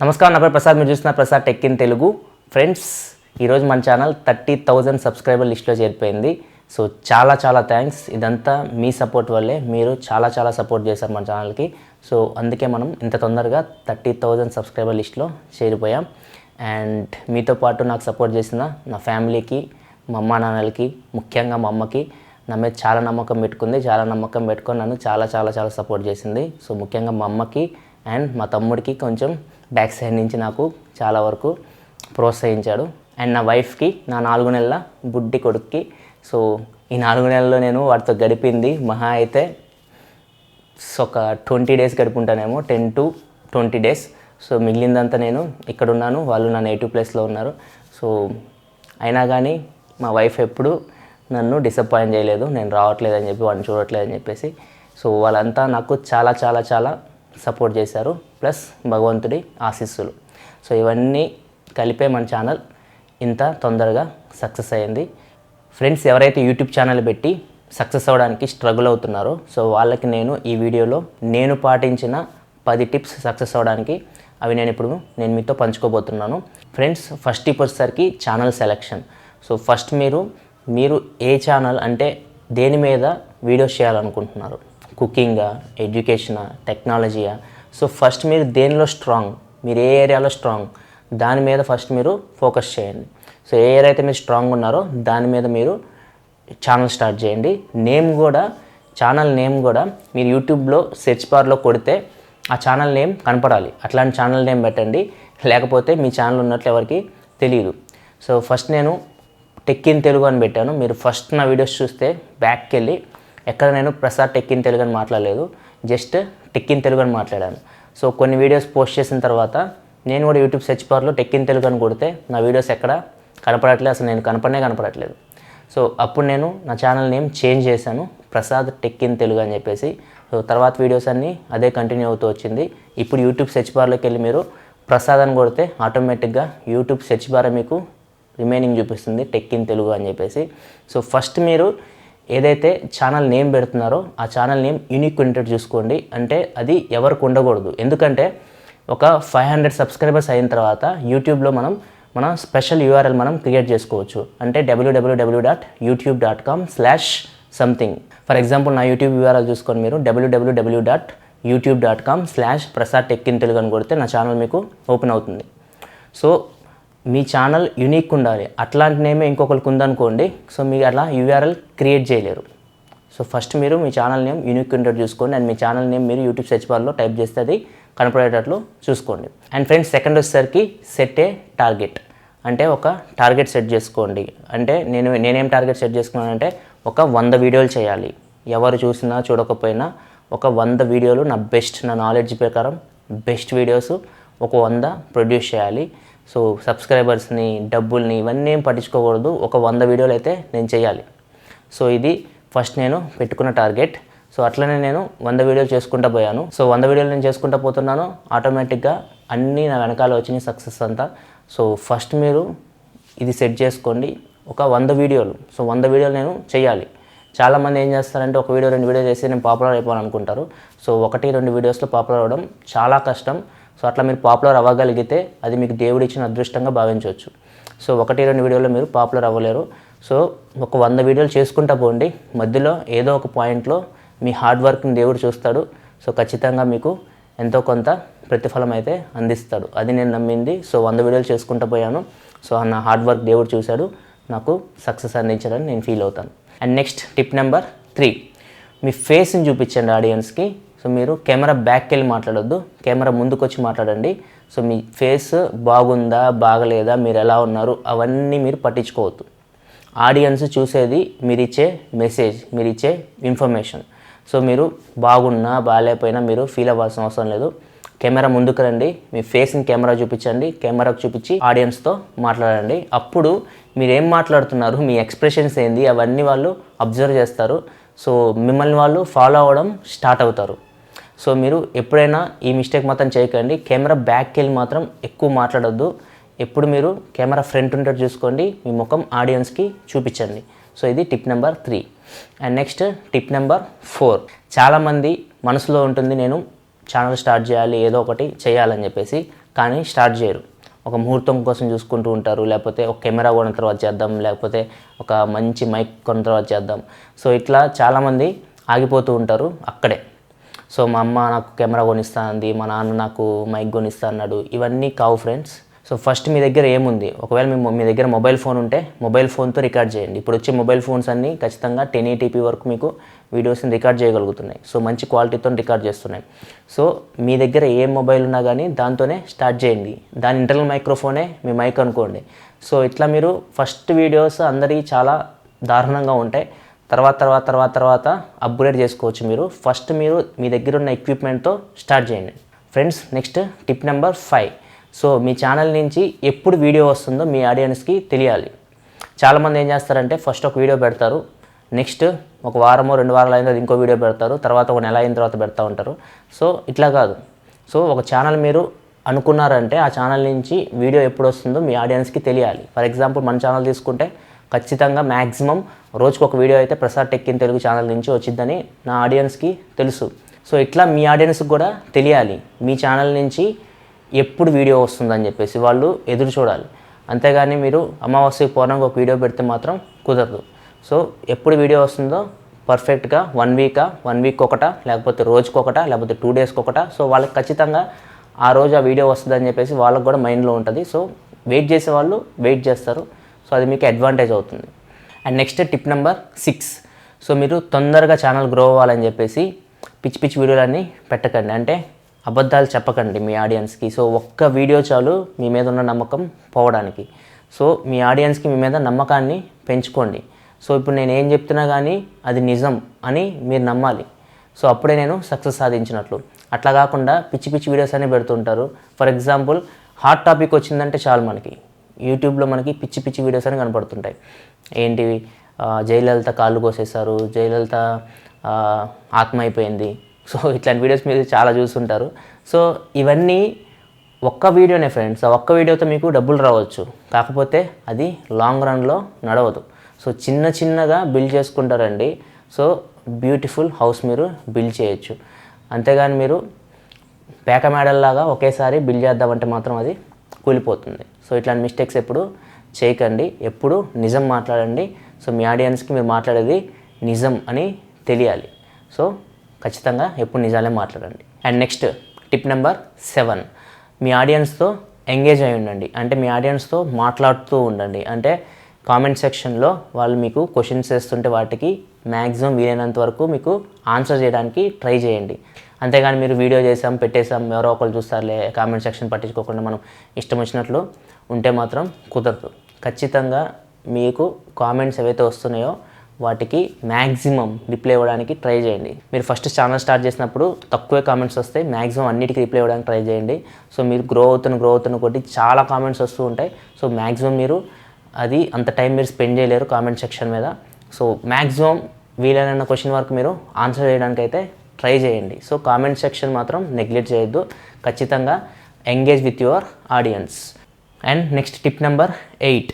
నమస్కారం నా పేరు ప్రసాద్. మీరు చూస్తున్న Prasad tech in Telugu friends ఈరోజు మన ఛానల్ థర్టీ థౌజండ్ సబ్స్క్రైబర్ లిస్ట్లో చేరిపోయింది. సో చాలా చాలా థ్యాంక్స్ ఇదంతా మీ సపోర్ట్ వల్లే మీరు చాలా చాలా సపోర్ట్ చేశారు మన ఛానల్కి. సో అందుకే మనం ఇంత తొందరగా థర్టీ థౌజండ్ సబ్స్క్రైబర్ లిస్ట్లో చేరిపోయాం. అండ్ మీతో పాటు నాకు సపోర్ట్ చేసిన నా ఫ్యామిలీకి మా అమ్మ నాన్నలకి ముఖ్యంగా మా అమ్మకి నా మీద చాలా నమ్మకం పెట్టుకుంది. చాలా నమ్మకం పెట్టుకొని నన్ను చాలా చాలా చాలా సపోర్ట్ చేసింది. సో ముఖ్యంగా మా అమ్మకి అండ్ మా తమ్ముడికి కొంచెం బ్యాక్ సైడ్ నుంచి నాకు చాలా వరకు ప్రోత్సహించాడు. అండ్ నా వైఫ్కి నా నాలుగు నెలల బుడ్డి కొడుక్కి. సో ఈ నాలుగు నెలల్లో నేను వాటితో గడిపింది మహా అయితే సో ఒక twenty days గడుపుంటానేమో ten to twenty days. So మిగిలిందంతా నేను ఇక్కడ ఉన్నాను వాళ్ళు నా నేటివ్ ప్లేస్లో ఉన్నారు. సో అయినా కానీ మా వైఫ్ ఎప్పుడు నన్ను డిసప్పాయింట్ చేయలేదు నేను రావట్లేదని చెప్పి వాడిని చూడట్లేదని చెప్పేసి. సో వాళ్ళంతా నాకు చాలా చాలా చాలా సపోర్ట్ చేశారు ప్లస్ భగవంతుడి ఆశీస్సులు. సో ఇవన్నీ కలిపే మన ఛానల్ ఇంత తొందరగా సక్సెస్ అయ్యింది ఫ్రెండ్స్ ఎవరైతే యూట్యూబ్ ఛానల్ పెట్టి సక్సెస్ అవ్వడానికి స్ట్రగుల్ అవుతున్నారో సో వాళ్ళకి నేను ఈ వీడియోలో నేను పాటించిన పది టిప్స్ సక్సెస్ అవ్వడానికి అవి నేను ఇప్పుడు నేను మీతో పంచుకోబోతున్నాను. ఫ్రెండ్స్ ఫస్ట్ టిప్ వచ్చేసరికి ఛానల్ సెలెక్షన్. సో ఫస్ట్ మీరు మీరు ఏ ఛానల్ అంటే దేని మీద వీడియోస్ చేయాలనుకుంటున్నారు? కుకింగా ఎడ్యుకేషనా టెక్నాలజీయా? సో ఫస్ట్ మీరు దేనిలో స్ట్రాంగ్? మీరు ఏ ఏరియాలో స్ట్రాంగ్? దాని మీద ఫస్ట్ మీరు ఫోకస్ చేయండి. సో ఏ ఏరియా అయితే మీరు స్ట్రాంగ్ ఉన్నారో దాని మీద మీరు ఛానల్ స్టార్ట్ చేయండి. నేమ్ కూడా ఛానల్ నేమ్ కూడా మీరు యూట్యూబ్లో సెర్చ్ బార్లో కొడితే ఆ ఛానల్ నేమ్ కనపడాలి. అట్లాంటి ఛానల్ నేమ్ పెట్టండి. లేకపోతే మీ ఛానల్ ఉన్నట్లు ఎవరికి తెలియదు. సో ఫస్ట్ నేను టెక్ ఇన్ తెలుగు అని పెట్టాను. మీరు ఫస్ట్ నా వీడియోస్ చూస్తే బ్యాక్కి వెళ్ళి ఎక్కడ నేను ప్రసాద్ టెక్ ఇన్ తెలుగు అని మాట్లాడలేదు జస్ట్ టెక్ ఇన్ తెలుగు అని మాట్లాడాను. సో కొన్ని వీడియోస్ పోస్ట్ చేసిన తర్వాత నేను కూడా యూట్యూబ్ సెర్చ్ బార్లో టెక్ ఇన్ తెలుగు అని కొడితే నా వీడియోస్ ఎక్కడ కనపడట్లేదు అసలు నేను కనపడనే కనపడట్లేదు. సో అప్పుడు నేను నా ఛానల్ నేమ్ చేంజ్ చేశాను ప్రసాద్ టెక్ ఇన్ తెలుగు అని చెప్పేసి. సో తర్వాత వీడియోస్ అన్నీ అదే కంటిన్యూ అవుతూ వచ్చింది. ఇప్పుడు యూట్యూబ్ సెర్చ్ బార్లోకి వెళ్ళి మీరు ప్రసాద్ అని కొడితే ఆటోమేటిక్గా యూట్యూబ్ సెర్చ్ బార్ మీకు రిమైనింగ్ చూపిస్తుంది టెక్ ఇన్ తెలుగు అని చెప్పేసి. సో ఫస్ట్ మీరు ఏదైతే ఛానల్ నేమ్ పెడుతున్నారో ఆ ఛానల్ నేమ్ యూనిక్ ఉండేటట్టు చూసుకోండి. అంటే అది ఎవరికి ఉండకూడదు. ఎందుకంటే ఒక ఫైవ్ హండ్రెడ్ సబ్స్క్రైబర్స్ అయిన తర్వాత యూట్యూబ్లో మనం మన స్పెషల్ యూఆర్ఎల్ మనం క్రియేట్ చేసుకోవచ్చు. అంటే డబ్ల్యూడబ్ల్యూడబ్ల్యూ dot YouTube dot com slash something for example నా యూట్యూబ్ యూఆర్ఎల్ చూసుకొని మీరు డబ్ల్యూడబ్ల్యూడబ్ల్యూ dot YouTube dot com slash Prasad tech in Telugu అని కొడితే నా ఛానల్ మీకు ఓపెన్ అవుతుంది. సో మీ ఛానల్ యూనిక్ ఉండాలి. అట్లాంటి నేమే ఇంకొకరికి ఉందనుకోండి సో మీరు అలా యూఆర్ఎల్ క్రియేట్ చేయలేరు. సో ఫస్ట్ మీరు మీ ఛానల్ నేమ్ యూనిక్ ఇంటర్ చూసుకోండి. అండ్ మీ ఛానల్ నేమ్ మీరు యూట్యూబ్ సెర్చ్ బార్లో టైప్ చేస్తే అది కనపడేటట్లు చూసుకోండి. అండ్ ఫ్రెండ్స్ సెకండ్ వచ్చేసరికి సెట్ ఏ టార్గెట్ అంటే ఒక టార్గెట్ సెట్ చేసుకోండి. అంటే నేను నేనేం టార్గెట్ సెట్ చేసుకున్నానంటే ఒక వంద వీడియోలు చేయాలి. ఎవరు చూసినా చూడకపోయినా ఒక వంద వీడియోలు నా బెస్ట్ నా నాలెడ్జ్ ప్రకారం బెస్ట్ వీడియోస్ ఒక వంద ప్రొడ్యూస్ చేయాలి. సో సబ్స్క్రైబర్స్ని డబ్బుల్ని ఇవన్నీ ఏం పట్టించుకోకూడదు. ఒక వంద వీడియోలు అయితే నేను చేయాలి. సో ఇది ఫస్ట్ నేను పెట్టుకున్న టార్గెట్. సో అట్లనే నేను వంద వీడియోలు చేసుకుంటూ పోయాను. సో వంద వీడియోలు నేను చేసుకుంటూ పోతున్నాను. ఆటోమేటిక్గా అన్నీ నా వెనకాల వచ్చినాయి సక్సెస్ అంతా. సో ఫస్ట్ మీరు ఇది సెట్ చేసుకోండి. ఒక వంద వీడియోలు. సో వంద వీడియోలు నేను చేయాలి. చాలామంది ఏం చేస్తారంటే ఒక వీడియో రెండు వీడియో చేసి నేను పాపులర్ అయిపోవాలనుకుంటారు. సో ఒకటి రెండు వీడియోస్లో పాపులర్ అవ్వడం చాలా కష్టం. సో అట్లా మీరు పాపులర్ అవ్వగలిగితే అది మీకు దేవుడు ఇచ్చిన అదృష్టంగా భావించవచ్చు. సో ఒకటి రెండు వీడియోలో మీరు పాపులర్ అవ్వలేరు. సో ఒక వంద వీడియోలు చేసుకుంటా పోండి. మధ్యలో ఏదో ఒక పాయింట్లో మీ హార్డ్ వర్క్ని దేవుడు చూస్తాడు. సో ఖచ్చితంగా మీకు ఎంతో కొంత ప్రతిఫలం అయితే అందిస్తాడు. అది నేను నమ్మింది. సో వంద వీడియోలు చేసుకుంటూ పోయాను. సో నా హార్డ్ వర్క్ దేవుడు చూశాడు. నాకు సక్సెస్ అందించాడని నేను ఫీల్ అవుతాను. And next tip number three. మీ ఫేస్ని చూపించండి ఆడియన్స్కి. సో మీరు కెమెరా బ్యాక్కి వెళ్ళి మాట్లాడొద్దు. కెమెరా ముందుకు వచ్చి మాట్లాడండి. సో మీ ఫేస్ బాగుందా బాగలేదా మీరు ఎలా ఉన్నారు అవన్నీ మీరు పట్టించుకోవద్దు. ఆడియన్స్ చూసేది మీరు ఇచ్చే మెసేజ్ మీరు ఇచ్చే ఇన్ఫర్మేషన్. సో మీరు బాగున్నా బాగాలేకపోయినా మీరు ఫీల్ అవ్వాల్సిన అవసరం లేదు. కెమెరా ముందుకు రండి. మీ ఫేస్ని కెమెరా చూపించండి. కెమెరాకు చూపించి ఆడియన్స్తో మాట్లాడండి. అప్పుడు మీరు ఏం మాట్లాడుతున్నారు మీ ఎక్స్ప్రెషన్స్ ఏంది అవన్నీ వాళ్ళు అబ్జర్వ్ చేస్తారు. సో మిమ్మల్ని వాళ్ళు ఫాలో అవ్వడం స్టార్ట్ అవుతారు. సో మీరు ఎప్పుడైనా ఈ మిస్టేక్ మాత్రం చేయకండి. కెమెరా బ్యాక్కి వెళ్ళి మాత్రం ఎక్కువ మాట్లాడొద్దు. ఎప్పుడు మీరు కెమెరా ఫ్రంట్ ఉండేట్టు చూసుకోండి. మీ ముఖం ఆడియన్స్కి చూపించండి. సో ఇది tip number three and next tip number four చాలామంది మనసులో ఉంటుంది నేను ఛానల్ స్టార్ట్ చేయాలి ఏదో ఒకటి చేయాలని చెప్పేసి. కానీ స్టార్ట్ చేయరు. ఒక ముహూర్తం కోసం చూసుకుంటూ ఉంటారు. లేకపోతే ఒక కెమెరా కొన్న తర్వాత చేద్దాం. లేకపోతే ఒక మంచి మైక్ కొన్న తర్వాత చేద్దాం. సో ఇట్లా చాలామంది ఆగిపోతూ ఉంటారు అక్కడే. సో మా అమ్మ నాకు కెమెరా కొనిస్తా అంది మా నాన్న నాకు మైక్ కొనిస్తా అన్నాడు ఇవన్నీ కావు ఫ్రెండ్స్. సో ఫస్ట్ మీ దగ్గర ఏముంది? ఒకవేళ మీ మీ దగ్గర మొబైల్ ఫోన్ ఉంటే మొబైల్ ఫోన్తో రికార్డ్ చేయండి. ఇప్పుడు వచ్చే మొబైల్ ఫోన్స్ అన్నీ ఖచ్చితంగా టెన్ ఏటీపీ వరకు మీకు వీడియోస్ని రికార్డ్ చేయగలుగుతున్నాయి. సో మంచి క్వాలిటీతో రికార్డ్ చేస్తున్నాయి. సో మీ దగ్గర ఏ మొబైల్ ఉన్నా కానీ దాంతోనే స్టార్ట్ చేయండి. దాని ఇంటర్నల్ మైక్రోఫోనే మీ మైక్ అనుకోండి. సో ఇట్లా మీరు ఫస్ట్ వీడియోస్ అందరికీ చాలా దారుణంగా ఉంటాయి. తర్వాత తర్వాత తర్వాత తర్వాత అప్గ్రేడ్ చేసుకోవచ్చు మీరు. ఫస్ట్ మీరు మీ దగ్గర ఉన్న ఎక్విప్మెంట్తో స్టార్ట్ చేయండి. Friends next tip number five so మీ ఛానల్ నుంచి ఎప్పుడు వీడియో వస్తుందో మీ ఆడియన్స్కి తెలియాలి. చాలామంది ఏం చేస్తారంటే ఫస్ట్ ఒక వీడియో పెడతారు నెక్స్ట్ ఒక వారమో రెండు వారాలు అయిన తర్వాత ఇంకో వీడియో పెడతారు తర్వాత ఒక నెల అయిన తర్వాత పెడతా ఉంటారు. సో ఇట్లా కాదు. సో ఒక ఛానల్ మీరు అనుకున్నారంటే ఆ ఛానల్ నుంచి వీడియో ఎప్పుడు వస్తుందో మీ ఆడియన్స్కి తెలియాలి. ఫర్ ఎగ్జాంపుల్ మన ఛానల్ తీసుకుంటే ఖచ్చితంగా మ్యాక్సిమం రోజుకు ఒక వీడియో అయితే ప్రసాద్ టెక్కిన్ తెలుగు ఛానల్ నుంచి వచ్చిందని నా ఆడియన్స్కి తెలుసు. సో ఇట్లా మీ ఆడియన్స్కి కూడా తెలియాలి. మీ ఛానల్ నుంచి ఎప్పుడు వీడియో వస్తుందని చెప్పేసి వాళ్ళు ఎదురు చూడాలి. అంతేగాని మీరు అమావాస్యకి పూర్ణంగా ఒక వీడియో పెడితే మాత్రం కుదరదు. సో ఎప్పుడు వీడియో వస్తుందో పర్ఫెక్ట్గా వన్ వీకా వన్ వీక్ ఒకట లేకపోతే రోజుకొకట లేకపోతే టూ డేస్కి ఒకట సో వాళ్ళకి ఖచ్చితంగా ఆ రోజు ఆ వీడియో వస్తుందని చెప్పేసి వాళ్ళకి కూడా మైండ్లో ఉంటుంది. సో వెయిట్ చేసే వాళ్ళు వెయిట్ చేస్తారు. సో అది మీకు అడ్వాంటేజ్ అవుతుంది. And next tip number six so మీరు తొందరగా ఛానల్ గ్రో అవ్వాలని చెప్పేసి పిచ్చి పిచ్చి వీడియోలన్నీ పెట్టకండి. అంటే అబద్ధాలు చెప్పకండి మీ ఆడియన్స్కి సో ఒక్క వీడియో చాలు మీ మీద ఉన్న నమ్మకం పోవడానికి. సో మీ ఆడియన్స్కి మీ మీద నమ్మకాన్ని పెంచుకోండి. సో ఇప్పుడు నేను ఏం చెప్తున్నా కానీ అది నిజం అని మీరు నమ్మాలి. సో అప్పుడే నేను సక్సెస్ సాధించినట్లు. అట్లా కాకుండా పిచ్చి పిచ్చి వీడియోస్ అనే పెడుతుంటారు. ఫర్ ఎగ్జాంపుల్ హాట్ టాపిక్ వచ్చిందంటే చాలు మనకి. యూట్యూబ్లో మనకి పిచ్చి పిచ్చి వీడియోస్ అని కనపడుతుంటాయి. ఏంటివి? జయలలిత కాళ్ళు కోసేశారు జయలలిత ఆత్మ అయిపోయింది సో ఇట్లాంటి వీడియోస్ మీరు చాలా చూస్తుంటారు. సో ఇవన్నీ ఒక్క వీడియోనే ఫ్రెండ్స్. ఆ ఒక్క వీడియోతో మీకు డబ్బులు రావచ్చు. కాకపోతే అది లాంగ్ రన్లో నడవదు. సో చిన్న చిన్నగా బిల్డ్ చేసుకుంటారండి. సో బ్యూటిఫుల్ హౌస్ మీరు బిల్డ్ చేయొచ్చు. అంతేగాని మీరు పేక మేడల్లాగా ఒకేసారి బిల్డ్ చేద్దామంటే మాత్రం అది కూలిపోతుంది. సో ఇట్లాంటి మిస్టేక్స్ ఎప్పుడు చేయకండి. ఎప్పుడు నిజం మాట్లాడండి. సో మీ ఆడియన్స్కి మీరు మాట్లాడేది నిజం అని తెలియాలి. సో ఖచ్చితంగా ఎప్పుడు నిజాలే మాట్లాడండి. And next tip number seven మీ ఆడియన్స్తో ఎంగేజ్ అయి ఉండండి. అంటే మీ ఆడియన్స్తో మాట్లాడుతూ ఉండండి. అంటే కామెంట్ సెక్షన్లో వాళ్ళు మీకు క్వశ్చన్స్ వేస్తుంటే వాటికి మ్యాక్సిమం వీలైనంత వరకు మీకు ఆన్సర్ చేయడానికి ట్రై చేయండి. అంతేగాని మీరు వీడియో చేసాం పెట్టేసాం ఎవరో ఒకరు చూస్తారులే కామెంట్ సెక్షన్ పట్టించుకోకుండా మనం ఇష్టం వచ్చినట్లు ఉంటే మాత్రం కుదరదు. ఖచ్చితంగా మీకు కామెంట్స్ ఏవైతే వస్తున్నాయో వాటికి మ్యాక్సిమం రిప్లై ఇవ్వడానికి ట్రై చేయండి. మీరు ఫస్ట్ ఛానల్ స్టార్ట్ చేసినప్పుడు తక్కువే కామెంట్స్ వస్తాయి మ్యాక్సిమం అన్నిటికీ రిప్లై ఇవ్వడానికి ట్రై చేయండి. సో మీరు గ్రో అవుతున్న గ్రో అవుతున్న కొద్ది చాలా కామెంట్స్ వస్తూ ఉంటాయి. సో మ్యాక్సిమం మీరు అది అంత టైం మీరు స్పెండ్ చేయలేరు కామెంట్ సెక్షన్ మీద. సో మ్యాక్సిమం వీలైన క్వశ్చన్ వరకు మీరు ఆన్సర్ చేయడానికి అయితే ట్రై చేయండి. సో కామెంట్ సెక్షన్ మాత్రం నెగ్లెక్ట్ చేయొద్దు. ఖచ్చితంగా engage with your audience and next tip number eight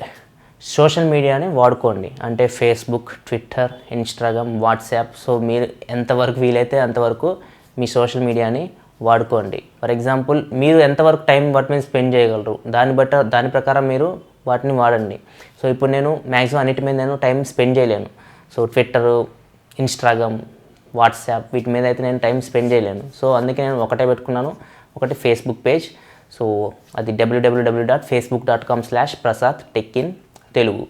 social మీడియాని వాడుకోండి. అంటే Facebook Twitter Instagram WhatsApp so మీరు ఎంతవరకు వీలైతే అంతవరకు మీ సోషల్ మీడియాని వాడుకోండి. ఫర్ ఎగ్జాంపుల్ మీరు ఎంతవరకు టైం వాటి మీద స్పెండ్ చేయగలరు? దాన్ని బట్ట దాని ప్రకారం మీరు వాటిని వాడండి. సో ఇప్పుడు నేను మ్యాక్సిమం అన్నిటి మీద నేను టైం స్పెండ్ చేయలేను. సో ట్విట్టరు ఇన్స్టాగ్రామ్ వాట్సాప్ వీటి మీద అయితే నేను టైం స్పెండ్ చేయలేను. సో అందుకే నేను ఒకటే పెట్టుకున్నాను. ఒకటి ఫేస్బుక్ పేజ్. సో అది డబ్ల్యూడబ్ల్యూడబ్ల్యూ dot Facebook dot com slash Prasad tech in Telugu.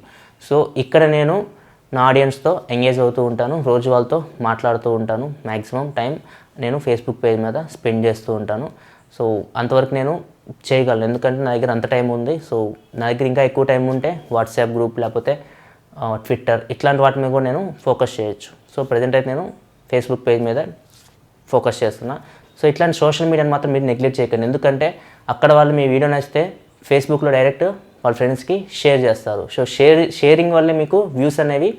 So ఇక్కడ నేను నా ఆడియన్స్తో ఎంగేజ్ అవుతూ ఉంటాను. రోజు వాళ్ళతో మాట్లాడుతూ ఉంటాను. మ్యాక్సిమం టైం నేను ఫేస్బుక్ పేజ్ మీద స్పెండ్ చేస్తూ ఉంటాను. సో అంతవరకు నేను చేయగలను. ఎందుకంటే నా దగ్గర అంత టైం ఉంది. సో నా దగ్గర ఇంకా ఎక్కువ టైం ఉంటే వాట్సాప్ గ్రూప్ లేకపోతే ట్విట్టర్ ఇట్లాంటి వాటి మీద కూడా నేను ఫోకస్ చేయొచ్చు. సో ప్రజెంట్ అయితే నేను ఫేస్బుక్ పేజ్ మీద ఫోకస్ చేస్తున్నా. సో ఇట్లాంటి సోషల్ మీడియాని మాత్రం మీరు నెగ్లెక్ట్ చేయకండి. ఎందుకంటే అక్కడ వాళ్ళు మీ వీడియో నచ్చితే ఫేస్బుక్లో డైరెక్ట్ వాళ్ళ ఫ్రెండ్స్కి షేర్ చేస్తారు. సో షేర్ షేరింగ్ వల్లే మీకు వ్యూస్ అనేవి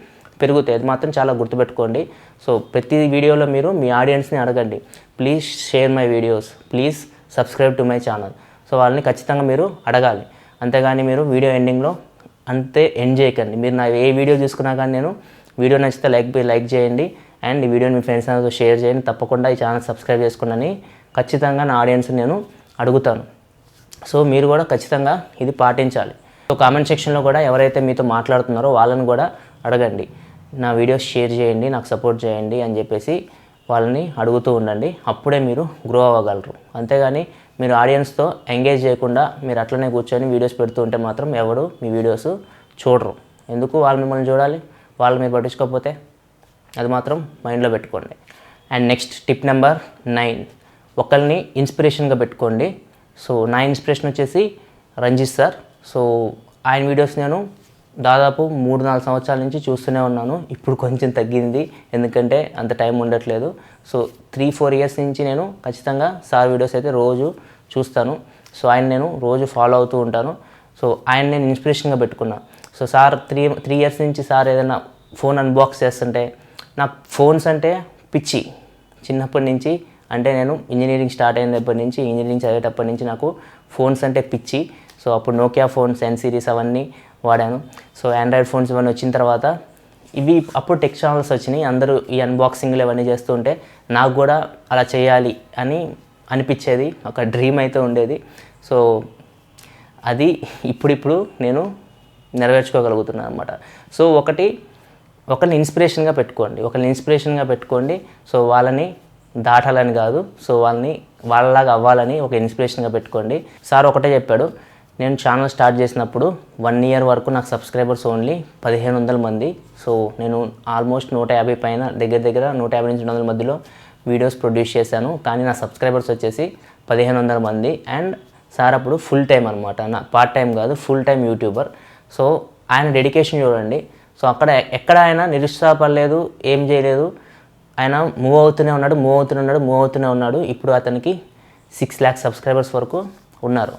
పెరుగుతాయి. అది మాత్రం చాలా గుర్తుపెట్టుకోండి. సో ప్రతి వీడియోలో మీరు మీ ఆడియన్స్ని అడగండి. Please share my videos please subscribe to my channel so వాళ్ళని ఖచ్చితంగా మీరు అడగాలి. అంతేగాని మీరు వీడియో ఎండింగ్లో అంతే ఎండ్ చేయకండి. మీరు నా ఏ వీడియో చూసుకున్నా కానీ నేను వీడియో నచ్చితే లైక్ లైక్ చేయండి అండ్ ఈ వీడియోని మీ ఫ్రెండ్స్ అందరితో షేర్ చేయండి. తప్పకుండా ఈ ఛానల్ సబ్స్క్రైబ్ చేసుకోండి ఖచ్చితంగా నా ఆడియన్స్ నేను అడుగుతాను. సో మీరు కూడా ఖచ్చితంగా ఇది పాటించాలి. సో కామెంట్ సెక్షన్లో కూడా ఎవరైతే మీతో మాట్లాడుతున్నారో వాళ్ళని కూడా అడగండి. నా వీడియోస్ షేర్ చేయండి నాకు సపోర్ట్ చేయండి అని చెప్పేసి వాళ్ళని అడుగుతూ ఉండండి. అప్పుడే మీరు గ్రో అవ్వగలరు. అంతేగాని మీరు ఆడియన్స్తో ఎంగేజ్ చేయకుండా మీరు అట్లనే కూర్చొని వీడియోస్ పెడుతూ ఉంటే మాత్రం ఎవరు మీ వీడియోస్ చూడరు. ఎందుకు వాళ్ళు మిమ్మల్ని చూడాలి? వాళ్ళు మీరు పట్టించుకోకపోతే అది మాత్రం మైండ్లో పెట్టుకోండి. And next tip number nine. ఒకరిని ఇన్స్పిరేషన్గా పెట్టుకోండి. సో నా ఇన్స్పిరేషన్ వచ్చేసి రంజిత్ సార్. సో ఆయన వీడియోస్ నేను దాదాపు మూడు నాలుగు సంవత్సరాల నుంచి చూస్తూనే ఉన్నాను. ఇప్పుడు కొంచెం తగ్గింది. ఎందుకంటే అంత టైం ఉండట్లేదు. సో త్రీ ఫోర్ ఇయర్స్ నుంచి నేను ఖచ్చితంగా సార్ వీడియోస్ అయితే రోజు చూస్తాను. సో ఆయన నేను రోజు ఫాలో అవుతూ ఉంటాను. సో ఆయన నేను ఇన్స్పిరేషన్గా పెట్టుకున్నాను so sir three three years నుంచి సార్ ఏదైనా ఫోన్ అన్బాక్స్ చేస్తుంటే నాకు ఫోన్స్ అంటే పిచ్చి. చిన్నప్పటి నుంచి అంటే నేను ఇంజనీరింగ్ స్టార్ట్ అయినప్పటి నుంచి ఇంజనీరింగ్ చదివేటప్పటి నుంచి నాకు ఫోన్స్ అంటే పిచ్చి. సో అప్పుడు నోకియా ఫోన్స్ ఎన్ సిరీస్ అవన్నీ వాడాను. సో ఆండ్రాయిడ్ ఫోన్స్ ఇవన్నీ వచ్చిన తర్వాత ఇవి అప్పుడు టెక్ ఛానల్స్ వచ్చినాయి. అందరూ ఈ అన్బాక్సింగ్లు ఇవన్నీ చేస్తూ ఉంటే నాకు కూడా అలా చేయాలి అని అనిపించేది. ఒక డ్రీమ్ అయితే ఉండేది. సో అది ఇప్పుడిప్పుడు నేను నెరవేర్చుకోగలుగుతున్నాను అనమాట సో ఒకటి ఒకరిని ఇన్స్పిరేషన్గా పెట్టుకోండి. ఒకరిని ఇన్స్పిరేషన్గా పెట్టుకోండి. సో వాళ్ళని దాటాలని కాదు. సో వాళ్ళని వాళ్ళలాగా అవ్వాలని ఒక ఇన్స్పిరేషన్గా పెట్టుకోండి. సార్ ఒకటే చెప్పాడు. నేను ఛానల్ స్టార్ట్ చేసినప్పుడు వన్ ఇయర్ వరకు నాకు సబ్స్క్రైబర్స్ ఓన్లీ పదిహేను వందల మంది. సో నేను ఆల్మోస్ట్ నూట యాభై పైన దగ్గర దగ్గర నూట యాభై నుంచి రెండు వందల మధ్యలో వీడియోస్ ప్రొడ్యూస్ చేశాను. కానీ నా సబ్స్క్రైబర్స్ వచ్చేసి పదిహేను వందల మంది. అండ్ సార్ అప్పుడు ఫుల్ టైం అనమాట నా పార్ట్ టైం కాదు ఫుల్ టైం యూట్యూబర్. సో ఆయన డెడికేషన్ చూడండి. సో అక్కడ ఎక్కడ ఆయన నిరుత్సాహపడలేదు ఏం చేయలేదు. ఆయన మూవ్ అవుతూనే ఉన్నాడు మూవ్ అవుతూనే ఉన్నాడు మూవ్ అవుతూనే ఉన్నాడు. ఇప్పుడు అతనికి సిక్స్ ల్యాక్స్ సబ్స్క్రైబర్స్ వరకు ఉన్నారు.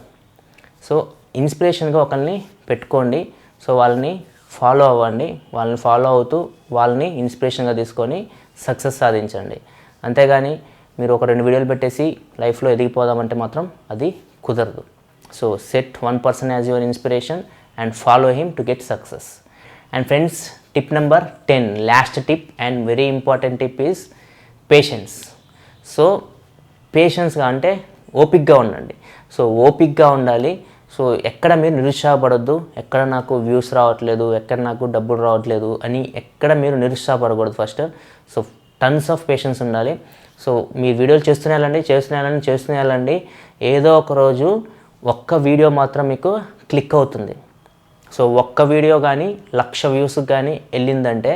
సో ఇన్స్పిరేషన్గా ఒకరిని పెట్టుకోండి. సో వాళ్ళని ఫాలో అవ్వండి. వాళ్ళని ఫాలో అవుతూ వాళ్ళని ఇన్స్పిరేషన్గా తీసుకొని సక్సెస్ సాధించండి. అంతేగాని మీరు ఒక రెండు వీడియోలు పెట్టేసి లైఫ్లో ఎదిగిపోదామంటే మాత్రం అది కుదరదు. So set one person as your inspiration and follow him to get success and friends tip number ten last tip and very important tip is patience so పేషెన్స్గా అంటే ఓపిక్గా ఉండండి. సో ఓపిక్గా ఉండాలి. సో ఎక్కడ మీరు నిరుత్సాహపడద్దు ఎక్కడ నాకు వ్యూస్ రావట్లేదు ఎక్కడ నాకు డబ్బులు రావట్లేదు అని ఎక్కడ మీరు నిరుత్సాహపడకూడదు first. So tons of patience ఉండాలి. సో మీ వీడియోలు చేస్తూనే వెళ్ళండి చేస్తూనే వెళ్ళండి చేస్తూనే వెళ్ళండి. ఏదో ఒక రోజు ఒక్క వీడియో మాత్రం మీకు క్లిక్ అవుతుంది. సో ఒక్క వీడియో కానీ లక్ష వ్యూస్కి కానీ వెళ్ళిందంటే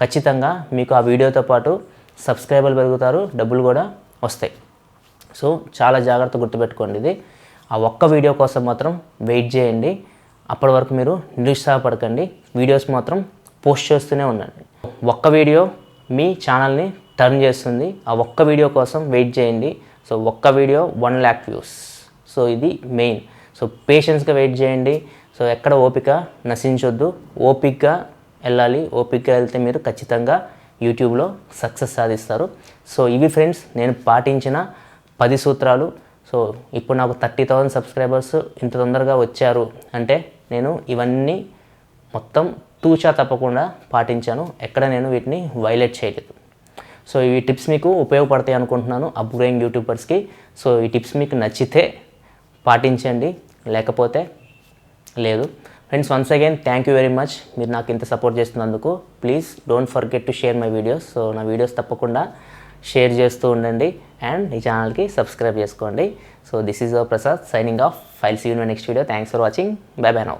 ఖచ్చితంగా మీకు ఆ వీడియోతో పాటు సబ్స్క్రైబర్లు పెరుగుతారు డబ్బులు కూడా వస్తాయి. సో చాలా జాగ్రత్త గుర్తుపెట్టుకోండి ఇది. ఆ ఒక్క వీడియో కోసం మాత్రం వెయిట్ చేయండి. అప్పటి వరకు మీరు నిరుత్సాహపడకండి. వీడియోస్ మాత్రం పోస్ట్ చేస్తూనే ఉండండి. ఒక్క వీడియో మీ ఛానల్ని టర్న్ చేస్తుంది. ఆ ఒక్క వీడియో కోసం వెయిట్ చేయండి. సో ఒక్క video one lakh views. So ఇది మెయిన్. సో పేషెన్స్గా వెయిట్ చేయండి. సో ఎక్కడ ఓపిక నశించొద్దు. ఓపిక్గా వెళ్ళాలి. ఓపిక్గా వెళ్తే మీరు ఖచ్చితంగా యూట్యూబ్లో సక్సెస్ సాధిస్తారు. సో ఇవి ఫ్రెండ్స్ నేను పాటించిన పది సూత్రాలు. సో ఇప్పుడు నాకు థర్టీ థౌజండ్ సబ్స్క్రైబర్స్ ఇంత తొందరగా వచ్చారు అంటే నేను ఇవన్నీ మొత్తం తూచా తప్పకుండా పాటించాను. ఎక్కడ నేను వీటిని వైలేట్ చేయలేదు. సో ఈ టిప్స్ మీకు ఉపయోగపడతాయి అనుకుంటున్నాను అప్గ్రేయింగ్ యూట్యూబర్స్కి. సో ఈ టిప్స్ మీకు నచ్చితే పాటించండి. లేకపోతే లేదు. Friends once again thank you very much మీరు నాకు ఇంత సపోర్ట్ చేస్తున్నందుకు please don't forget to share my videos so నా వీడియోస్ తప్పకుండా షేర్ చేస్తూ ఉండండి. అండ్ ఈ ఛానల్కి సబ్స్క్రైబ్ చేసుకోండి. So this is our Prasad signing off file see you next video thanks for watching bye bye now